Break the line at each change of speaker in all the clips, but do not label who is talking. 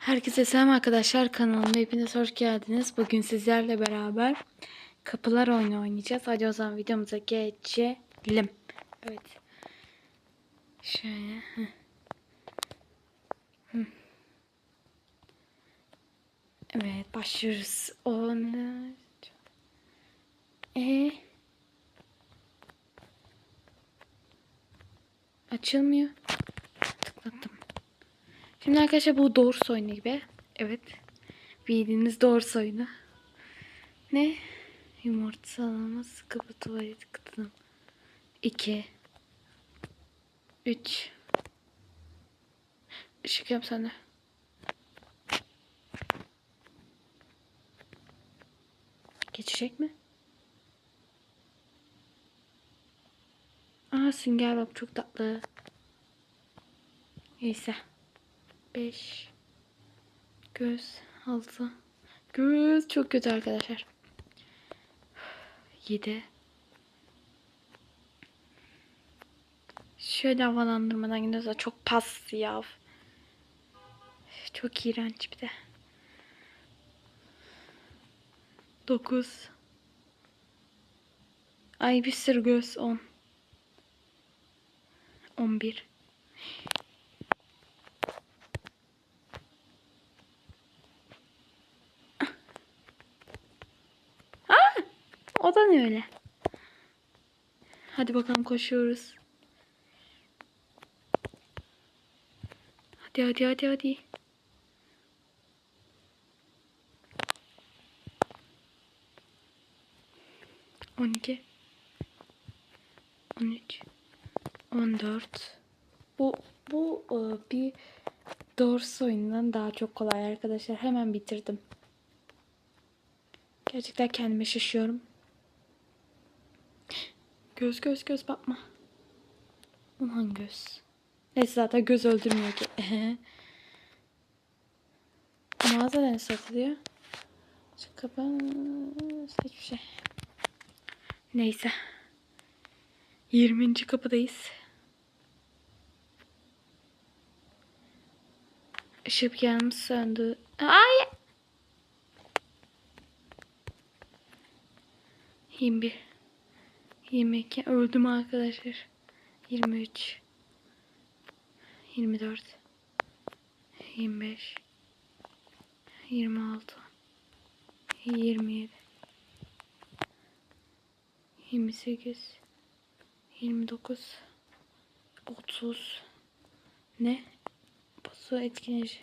Herkese selam arkadaşlar kanalıma hepiniz hoş geldiniz. Bugün sizlerle beraber kapılar oyunu oynayacağız. Hadi o zaman videomuza geçelim. Evet. Şöyle. Evet başlıyoruz. Onu. E açılmıyor. Şimdi arkadaşlar bu doğru oyunu gibi. Evet. Bildiğiniz doğru oyunu. Ne? Yumurtalama sıkı tuvalet kıtım. 2 3 Işık yap sen de. Geçecek mi? Aa sünger bak çok tatlı. Neyse. 5 göz. 6 göz. Çok kötü arkadaşlar. 7 şöyle havalandırmadan gidiyorsa çok pas ya. Çok iğrenç bir de. 9 ay bir sürü göz. 10 11 O da ne öyle? Hadi bakalım koşuyoruz. Hadi hadi hadi hadi. On iki. On üç. On dört. Bu bu e, bir doğrusu oyundan daha çok kolay arkadaşlar. Hemen bitirdim. Gerçekten kendime şaşıyorum. Göz göz göz bakma. Ulan göz. Neyse zaten göz öldürmüyor ki. Mağazada ne satılıyor? Şu kapan... Hiçbir şey. Neyse. 20. kapıdayız. Işık yanımız söndü. Ay! 21 22 öldüm arkadaşlar. 23 24 25 26 27 28 29 30 ne? Bu su etkileyici.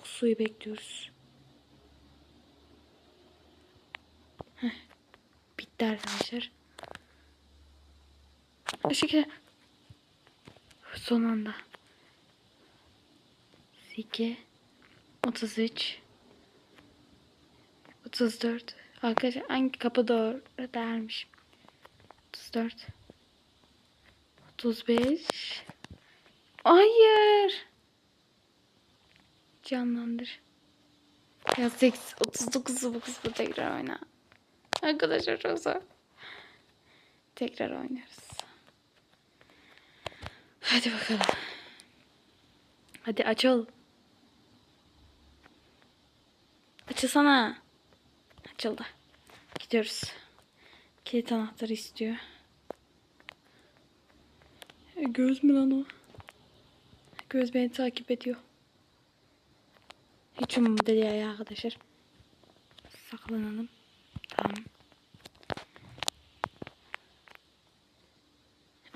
Bu suyu bekliyoruz. Bitti arkadaşlar. O şekilde son anda. 2 33 34 Arkadaşlar hangi kapı doğru dermiş? 34 35 Hayır. Canlandır. Ya 8 39 bu kısmı tekrar oyna. Arkadaşlar çok zor. Tekrar oynarız. Hadi bakalım. Hadi açıl. Açılsana. Açıldı. Gidiyoruz. Kilit anahtarı istiyor. E, Göz mü lan o? Göz beni takip ediyor. Hiç umurumda değil arkadaşlar. Saklanalım. Tamam.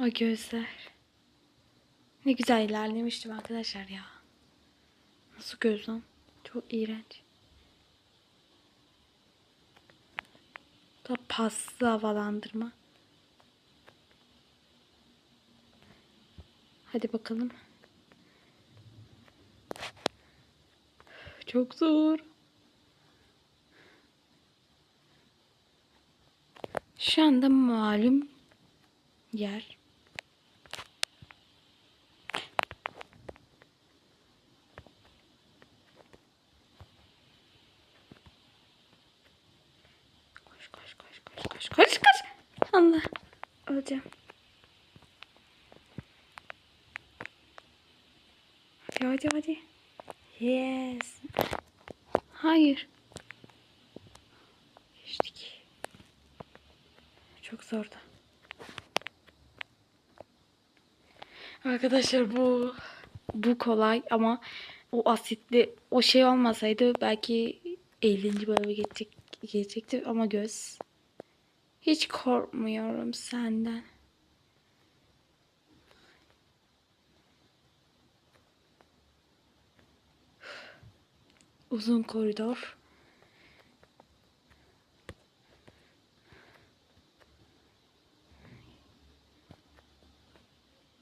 O gözler. Ne güzel ilerlemiştim arkadaşlar ya. Nasıl göz lan? Çok iğrenç. Da paslı havalandırma. Hadi bakalım. Çok zor. Şu anda malum yer. Hadi hadi hadi. Yes. Hayır. Geçtik. Çok zordu. Arkadaşlar bu bu kolay ama o asitli o şey olmasaydı belki 50. bölüme geçecek, geçecekti ama göz. Hiç korkmuyorum senden. Uzun koridor.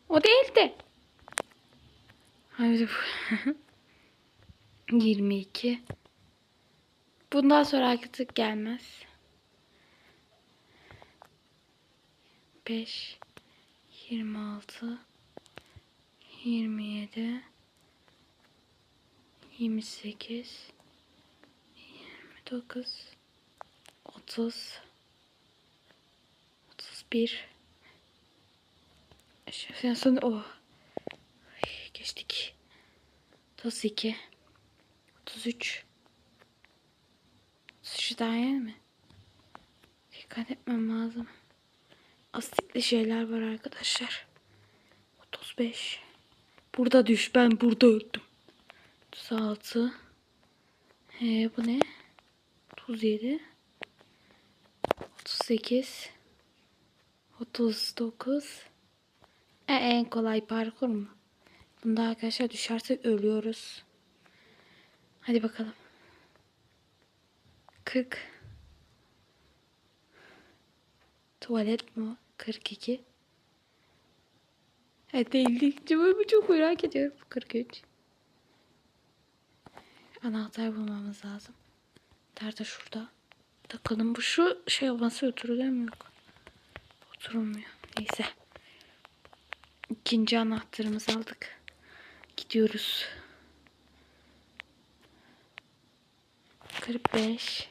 O değildi. Hayır. 22. Bundan sonra artık gelmez. 5 26 27 28 29 30 31 en son oh. Ay, geçtik 32 33 33 daha yeni mi? Dikkat etmem lazım. Asitli şeyler var arkadaşlar. 35 Burada düş. Ben burada öldüm. 36 He bu ne? 37 38 39 e, en kolay parkur mu? Bunda arkadaşlar düşersek ölüyoruz. Hadi bakalım. 40 Tuvalet mi? o? 42 Evet değildi. Cevabı çok merak ediyorum. 43 Anahtar bulmamız lazım. Nerede şurada? Takalım. Bu şu şey olması oturuluyor mu? Yok. Oturulmuyor. Neyse. İkinci anahtarımızı aldık. Gidiyoruz. 45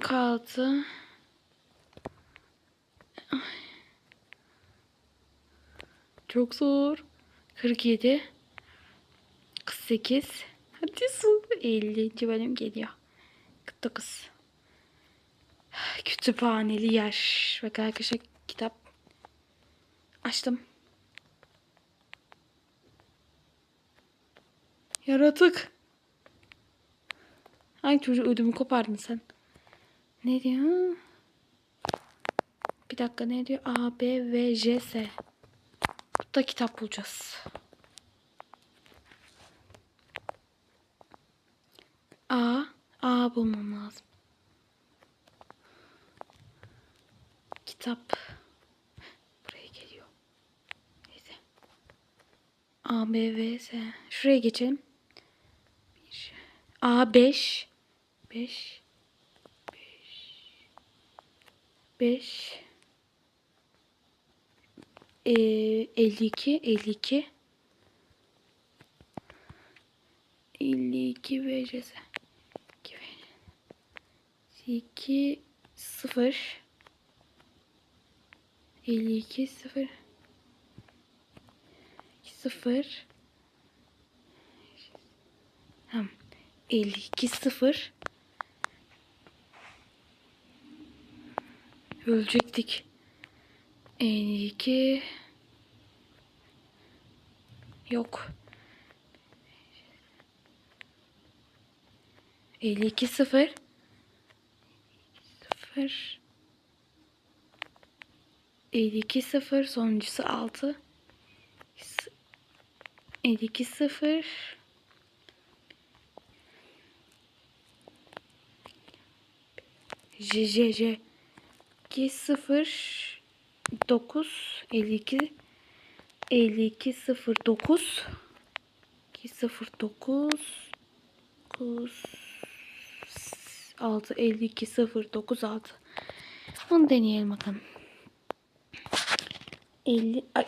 kaldı. Çok zor. 47 48 Hadi su. 50. bölüm geliyor. 49 Kütüphaneli yer. Bak arkadaşlar kitap açtım. Yaratık. Ay çocuğu ödümü kopardın sen. Ne diyor? Bir dakika ne diyor? A, B, V, J, S. Burada kitap bulacağız. A, A bulmam lazım. Kitap. Buraya geliyor. Neyse. A, B, V, S. Şuraya geçelim. A, 5. 5. 5. Ee, 52. 52. 52 ve ceza. 2 0 52 0 0 Tamam. 52 0 Ölecektik. 52 Yok. 52 0 0 52 0 sonuncusu 6 52 0 J J J. 2 0 9 52 52 0 9 2 0 9 9 6 52 0 9 6 Bunu deneyelim bakalım. 50 ay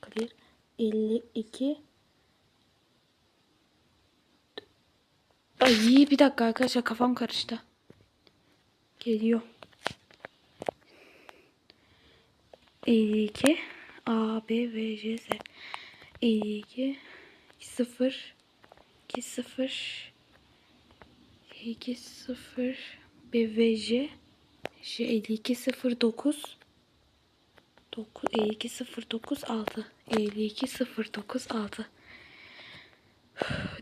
kadir 52 Ay bir dakika arkadaşlar kafam karıştı. Geliyor. 52 A, B, V, J, Z. 52 0 2 0 2 0 B, V, J. J 52 0 9 9 52 0 9 6 52 0 9 6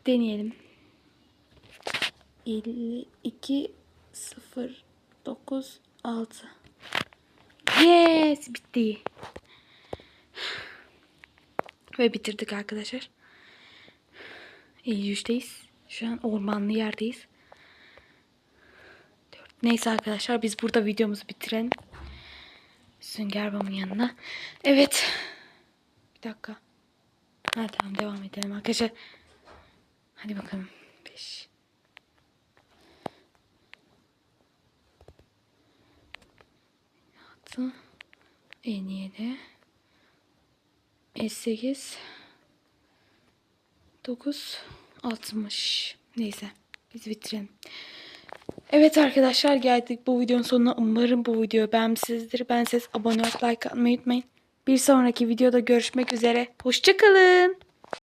Deneyelim. 52 0 9 6 Yes bitti. Ve bitirdik arkadaşlar. 53'teyiz. Şu an ormanlı yerdeyiz. Neyse arkadaşlar biz burada videomuzu bitirelim. Sünger Bob'un yanına. Evet. Bir dakika. Ha tamam devam edelim arkadaşlar. Hadi bakalım. 5. Altı. 57. 58. 9. 60. Neyse. Biz bitirelim. Evet arkadaşlar geldik bu videonun sonuna. Umarım bu videoyu beğenmişsinizdir. Ben siz abone olup like atmayı unutmayın. Bir sonraki videoda görüşmek üzere. Hoşçakalın.